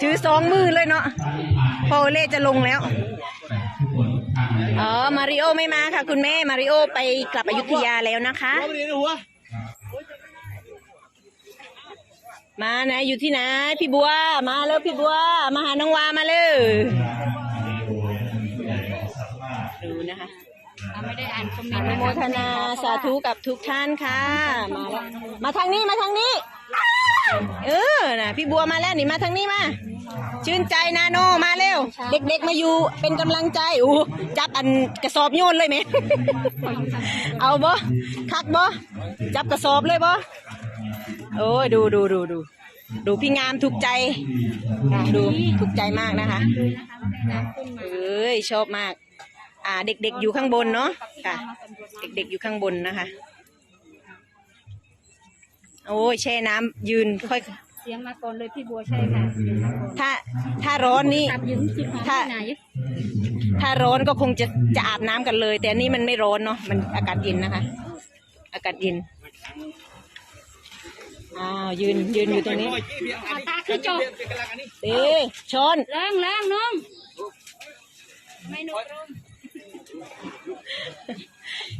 ถือสองมือเลยเนาะพอเล่จะลงแล้ว อ๋อ มาริโอไม่มาค่ะ คุณแม่ มาริโอไปกลับอยุธยาแล้วนะคะ มานะอยู่ที่ไหน พี่บัว มาแล้วพี่บัว มาหาน้องวามาเลยดูนะคะไม่ได้อ่านคอมเมนต์โมทนาสาธุกับทุกท่านค่ะ มาแล้วมาทางนี้มาทางนี้ เออนะพี่บัวมาแล้วนี่มาทางนี้มา ชื่นใจนาโนมาเร็ว เด็กๆมาอยู่เป็นกำลังใจอู้จับอันกระสอบโยนเลยไหม เอาบ่คักบ่จับกระสอบเลยบ่โอ้ยดูดูดูดูดูพี่งามถูกใจอะดูถูกใจมากนะคะเอ้ยชอบมาก อ่าเด็กๆอยู่ข้างบนเนาะค่ะ เด็กๆอยู่ข้างบนนะคะ โอ้ยแช่น้ำยืนค่อย เสียงมาก่อนเลยพี่บัวใช่ค่ะเสียงมาก่อนถ้าถ้าร้อนนี่กลับยืนสิมาถ้าที่ไหนถ้าร้อนก็คงจะจะอาบน้ำกันเลย แต่อันนี่มันไม่ร้อนเนาะมันอากาศเย็นนะคะ อากาศเย็นอ้าวยืนยืนอยู่ตรงนี้เอาตาขึ้นจบเต้ชน ล้างล้างน้องไม่นุกรม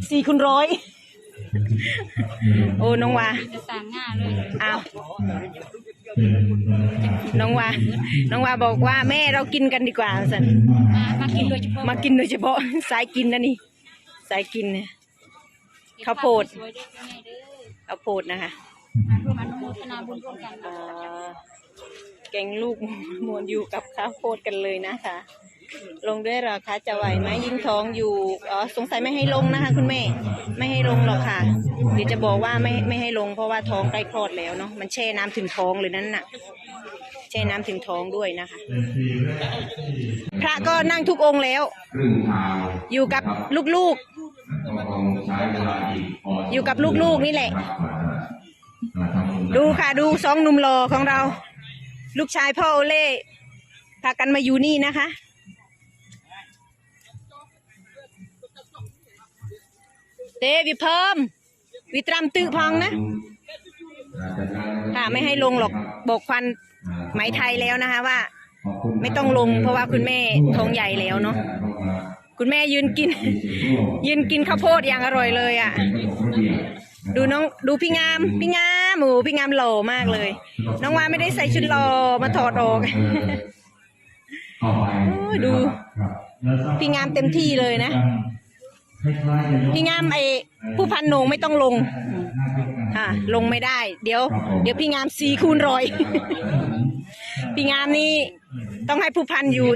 สี่คุณร้อย โอ้น้องวาจะสั่งง่าเลยอ้าวน้องวาน้องวาบอกว่าแม่เรากินกันดีกว่าสันมามากินโดยเฉพาะมากินโดยเฉพาะสายกินนะนี่ สายกินเนี่ยข้าวโพดสวยด้วยคุณแม่เด้อเอาโพดนะคะมาร่วมอนุโมทนาบุญร่วมกันอ่าแกงลูกมวนอยู่กับข้าวโพดกันเลยนะคะ ลงด้วยหรอคะจะไหวไหมยิ่งท้องอยู่อ๋อสงสัยไม่ให้ลงนะคะ คุณแม่ ไม่ให้ลงหรอกค่ะ เดี๋ยวจะบอกว่าไม่ไม่ให้ลงเพราะว่าท้องใกล้คลอดแล้วเนาะมันแช่น้ำถึงท้องเลยนั่นน่ะแช่น้ำถึงท้องด้วยนะคะ พระก็นั่งทุกองค์แล้วครึ่งทางอยู่กับลูกๆ อยู่กับลูกๆนี่แหละ ดูค่ะดูสองหนุ่มหล่อของเรา ลูกชายพ่อโอเล่พากันมาอยู่นี่นะคะ เตวิเพิ่มวิตรำตื้อพองนะค่ะไม่ให้ลงหรอกบอกควันไหมไทยแล้วนะคะว่าขอบคุณไม่ต้องลงเพราะว่าคุณแม่ท้องใหญ่แล้วเนาะคุณแม่ยืนกิน ยืนกินข้าวโพดอย่างอร่อยเลยอะ ดูน้องดูพี่งามพี่งามหมูพี่งามหล่อมากเลย น้องวาไม่ได้ใส่ชุดหล่อมาถอดออกต่อไปโอ้ยดูพี่งามเต็มที่เลยนะ พี่งามไอผู้พันโหนงไม่ต้องลงค่ะลงไม่ได้ เดี๋ยว เดี๋ยวพี่งามซีคูณร้อยพี่งามนี่ต้องให้ผู้พันอยู่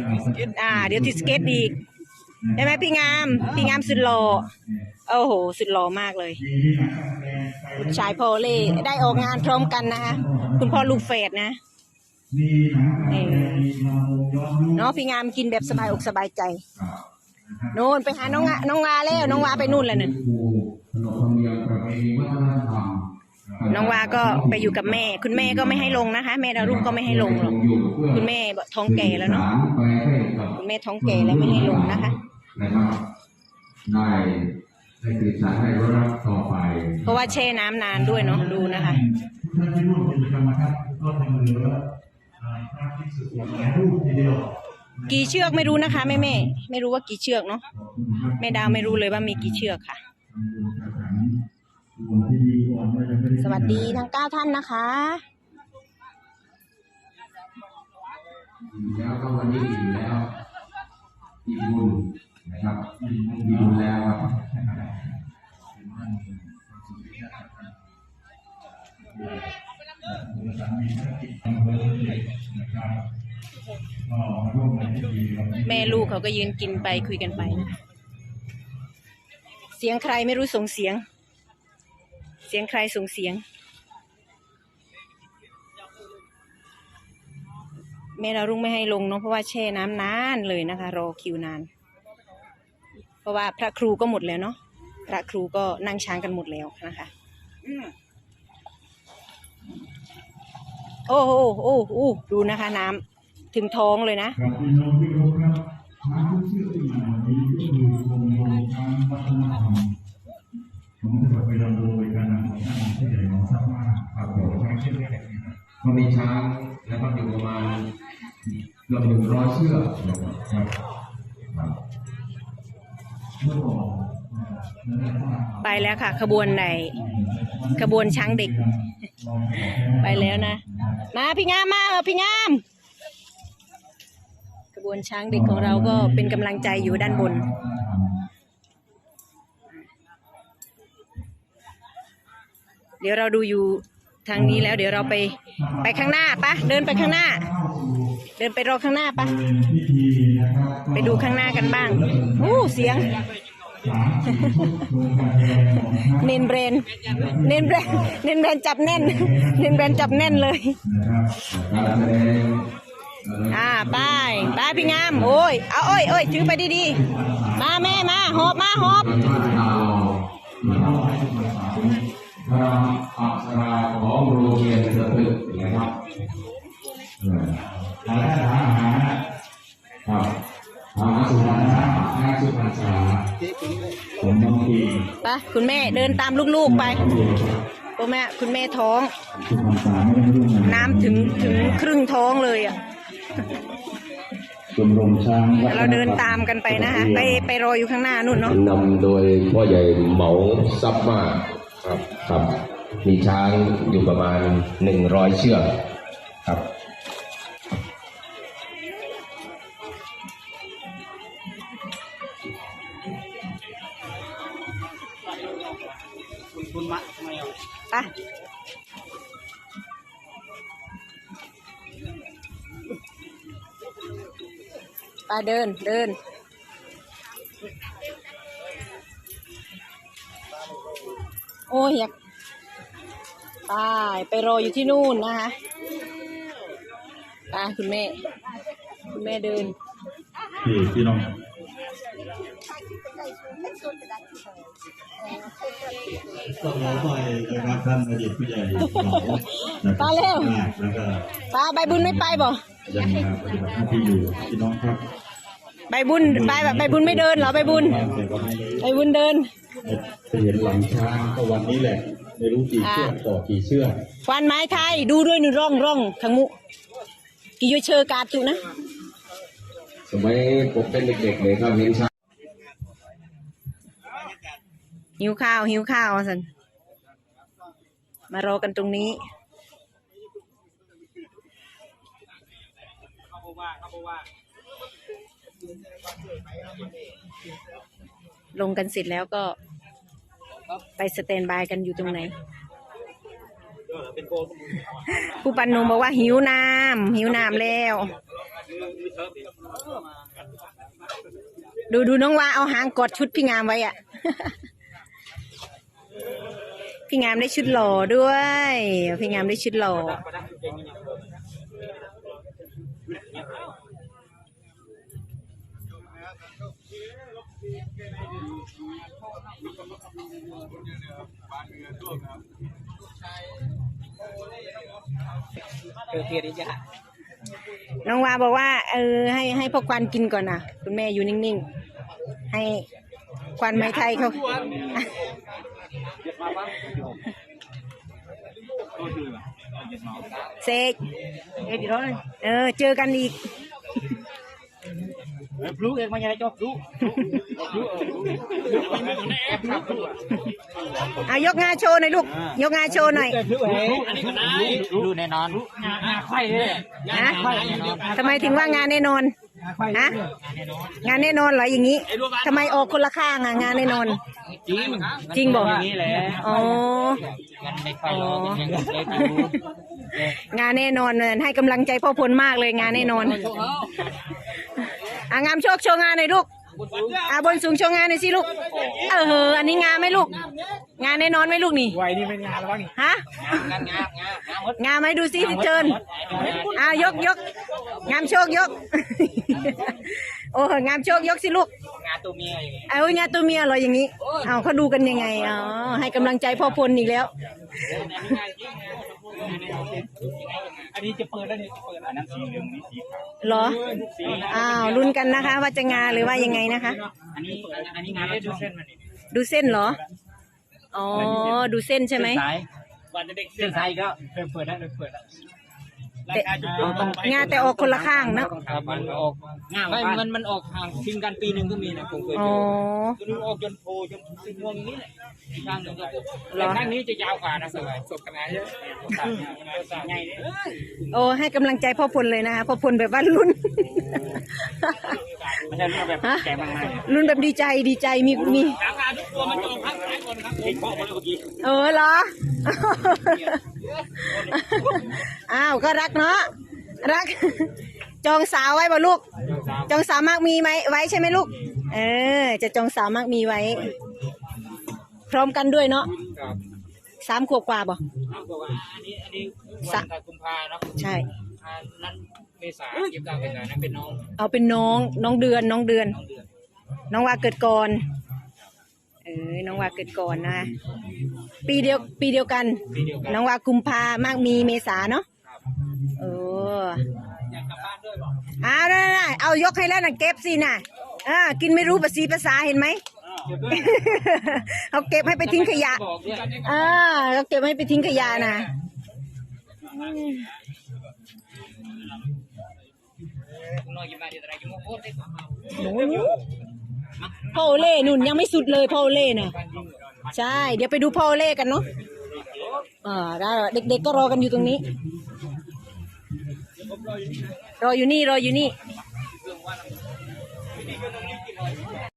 อ่า เดี๋ยวติดสเก็ตอีกใช่ไหมพี่งาม พี่งามสุดหล่อโอ้โห สุดหล่อมากเลยลูกชายพ่อเล่ได้ออกงานพร้อมกันนะคะคุณพ่อลูกเฟดนะเออเนาะพี่งามกินแบบสบายอกสบายใจโน่นไปหาน้องงาน้องวาแล้วน้องวาไปนู่นแล้วเนี่ยขนบธรรมเนียมประเพณีวัฒนธรรมน้องวาก็ไปอยู่กับแม่ คุณแม่ก็ไม่ให้ลงนะคะ แม่ดารุ่งก็ไม่ให้ลงหรอกคุณแม่ท้องแก่แล้วเนาะไปให้กับคุณแม่ท้องแก่แล้วไม่ให้ลงนะคะนะครับได้ได้สื่อสารให้รับต่อไป เพราะว่าแช่น้ำนานด้วยเนาะดูนะคะท่านที่ร่วมกิจกรรมนะครับก็ทำมือว่าพระภิกษุสงฆ์หลายรูปทีเดียว กี่เชือกไม่รู้นะคะแม่แม่ไม่รู้ว่ากี่เชือกเนาะแม่ดาวไม่รู้เลยว่ามีกี่เชือกค่ะ สวัสดีทั้งเก้าท่านนะคะแล้วก็วันนี้อิ่มแล้วอิ่มบุญนะครับอิ่มบุญแล้วครับ แม่ลูกเขาก็ยืนกินไปคุยกันไปนะเสียงใครไม่รู้ส่งเสียง เสียงใครส่งเสียง แม่ดารุ่งไม่ให้ลงเนาะเพราะว่าแช่น้ำนานเลยนะคะ รอคิวนาน เพราะว่าพระครูก็หมดแล้วเนาะพระครูก็นั่งช้างกันหมดแล้วนะคะโอ้โหโอ้โหดูนะคะ น้ำถึงท้องเลยนะ ครับพี่น้องที่เชื่อที่มาวันนี้ก็คือวงวงการวัฒนธรรมผมจะไปรำโดยการนำของท่านที่ใหญ่ของทราบว่าครับผมใช้ชื่อแรกนะครับก็มีช้างแล้วก็อยู่ประมาณเกือบหนึ่งร้อยเชือกนะครับครับเมื่อก่อนไปแล้วค่ะ ขบวนไหน ขบวนช้างเด็ก ไปแล้วนะ มาพี่งามมาเออพี่งาม บวนช้างเด็กของเราก็เป็นกำลังใจอยู่ด้านบน เดี๋ยวเราดูอยู่ทางนี้แล้ว เดี๋ยวเราไปไปข้างหน้าปะเดินไปข้างหน้า เดินไปรอข้างหน้าปะไปดูข้างหน้ากันบ้างอู้เสียง เนนเบรนเนนเบรนเนนเบรนจับแน่น เนนเบรนจับแน่นเลย อ่าไปไปพี่งามโอ้ยเอาโอ้ยโอ้ยถือไปดีๆมาแม่มาหอบมาหอบพระอักษราของโรงเรียนสือตึกนะครับออหาได้หาหาครับทางสุพรรณาทางสุพรรณาผมบางทีไปคุณแม่เดินตามลูกๆไปคุณแม่คุณแม่ท้อง น้ำถึงถึงครึ่งท้องเลยอะ ชมรมช้างวัฒนธรรเราเดินตามกันไปนะคะไปไปรออยู่ข้างหน้านู่นเนาะนำโดยพ่อใหญ่เหมาซับมาครับครับ มีช้างอยู่ประมาณหนึ่งร้อยเชือกครับไป ไปเดินเดิน โอ้ยอยากไปไปรออยู่ที่นู่นนะคะไปคุณแม่ คุณแม่เดินพี่พี่น้องต้องขอไปนะครับท่านอดีตผู้ใหญ่เหมานะครับไปเร็วมากแล้วก็ไปใบบุญไม่ไปบ่ ยังมาปฏิบัติหน้าที่อยู่พี่น้องครับใบบุญใบแบบใบบุญไม่เดินเหรอใบบุญแต่ก็ไม่ได้ใบบุญเดินไปเห็นหลังช้างก็วันนี้แหละ ไม่รู้กี่เชือกต่อกี่เชือกควันไม้ไทยดูด้วยหนึ่งร่องร่องขังมุกี่โยเชอร์การ์ดจุนะ สมัยผมเป็นเด็กๆเลยครับเห็นช้างหิวข้าวหิวข้าวสันมารอกันตรงนี้ ลงกันเสร็จแล้วก็ไปสแตนบายกันอยู่ตรงไหนผู้ปันนมบอกว่าหิวน้ำหิวน้ำแล้ว ดูดูน้องว่าเอาหางกดชุดพี่งามไว้อะพี่งามได้ชุดหล่อด้วย พี่งามได้ชุดหล่อ น้องวาบอกว่า เออ ให้ให้พวกควันกินก่อนนะคุณแม่อยู่นิ่งๆ ให้ควันไม้ไทยเขาเสกเออเจอกันอีก พลุเองมาใหญ่จบพลุเอายกงาโชว์หน่อยลูก ยกงาโชว์หน่อย พลุเองอันนี้ก็ได้รู้แน่นอนงาไข่เลยฮะทำไมถึงว่างานแน่นอนฮะงานแน่นอนเหรออย่างนี้ทำไมออกคนละข้างอะงานแน่นอน จริงจริงบอกอย่างนี้แหละอ๋องั้นไม่ค่อยรอกันยังเล็กอยู่งานแน่นอนเลยให้กำลังใจพ่อพลมากเลยงานแน่นอน อะงามโชคโชว์งานหน่อยลูกอะบนสูงโชว์งานหน่อยสิลูก เอออันนี้งานไหมลูก งานแน่นอนไหมลูกนี่ไวนี่เป็นงานแล้วนี่ฮะงานงานงานงานหมดงามไหมดูสิเชิญอะยกยกงามโชคยก โอ้งามโชคยกสิลูกงานตัวเมียอย่างนี้เอางานตัวเมียเหรออย่างนี้เอาเขาดูกันยังไงอ๋อให้กำลังใจพ่อพลอีกแล้ว อันนี้จะเปิดแล้วนี่เปิดอันนั้นสีเหลืองนี่สีขาวเหรออ้าวลุ้นกันนะคะ ว่าจะงานหรือว่ายังไงนะคะ อันนี้อันนี้งานได้ดูเส้นมันนี่ดูเส้นเหรอ อ๋อ ดูเส้นใช่ไหมสายวันเด็กเส้นสายก็เริ่มเปิดแล้วเริ่มเปิดแล้ว แต่งาแต่ออกคนละข้างเนอะครับมันออกไม่มันมันออกห่างทิ้งกันปีหนึ่งก็มีนะผมเคยอ๋เจออตัวนึงออกจนโพจนสีม่วงอย่างนี้แหละอีกข้างหนึ่งก็แต่ข้างนี้จะยาวกว่านะสบายสดขนาดเยอะใหญ่เลยโอ้ให้กำลังใจพ่อพลเลยนะคะพ่อพลแบบว่าลุ้นไม่ใช่เรื่องแบบแก่มากลุ้นแบบดีใจดีใจมีมีๆราคาทุกตัวมันจะออกข้างซ้ายก่อนครับผมบอกมาเลยเมื่อกี้ เออเหรอ อ้าวก็รักเนาะรัก จองสาวไว้บ่ลูก จองสาวมากมีไหมไว้ใช่ไหมลูก เออ จะจองสาวมากมีไว้ พร้อมกันด้วยเนาะครับสามขวบกว่าบ่เอาบอกว่าอันนี้อันนี้วันตากุมภาเนาะใช่ อันนั้นเมษาเยี่ยมเก้าเมษานั้นเป็นน้องเอาเป็นน้องน้องเดือนน้องเดือน น้องเดือนน้องว่าเกิดก่อน เออน้องว่าเกิดก่อนนะ ปีเดียวปีเดียวกัน ปีเดียวกันน้องว่ากุมภามากมีเมษาเนาะครับเอออยากกลับบ้านด้วยบอกเอาได้ได้เอายกให้แล้วนะเก็บสินะอ่ากินไม่รู้ภาษีภาษาเห็นไหม เก็บด้วย เขาเก็บให้ไปทิ้งขยะ บอกด้วยอ่าเขาเก็บให้ไปทิ้งขยะนะน้อยยิ้มมาเดี๋ยวอะไรยิ้มโคตรได้ โอ้โหพ่อโอเล่นุ่นยังไม่สุดเลยพ่อโอเล่น่ะ ใช่ เดี๋ยวไปดูพ่อเล่กันเนาะอ่าได้เด็กๆก็รอกันอยู่ตรงนี้ รออยู่นี่รออยู่นี่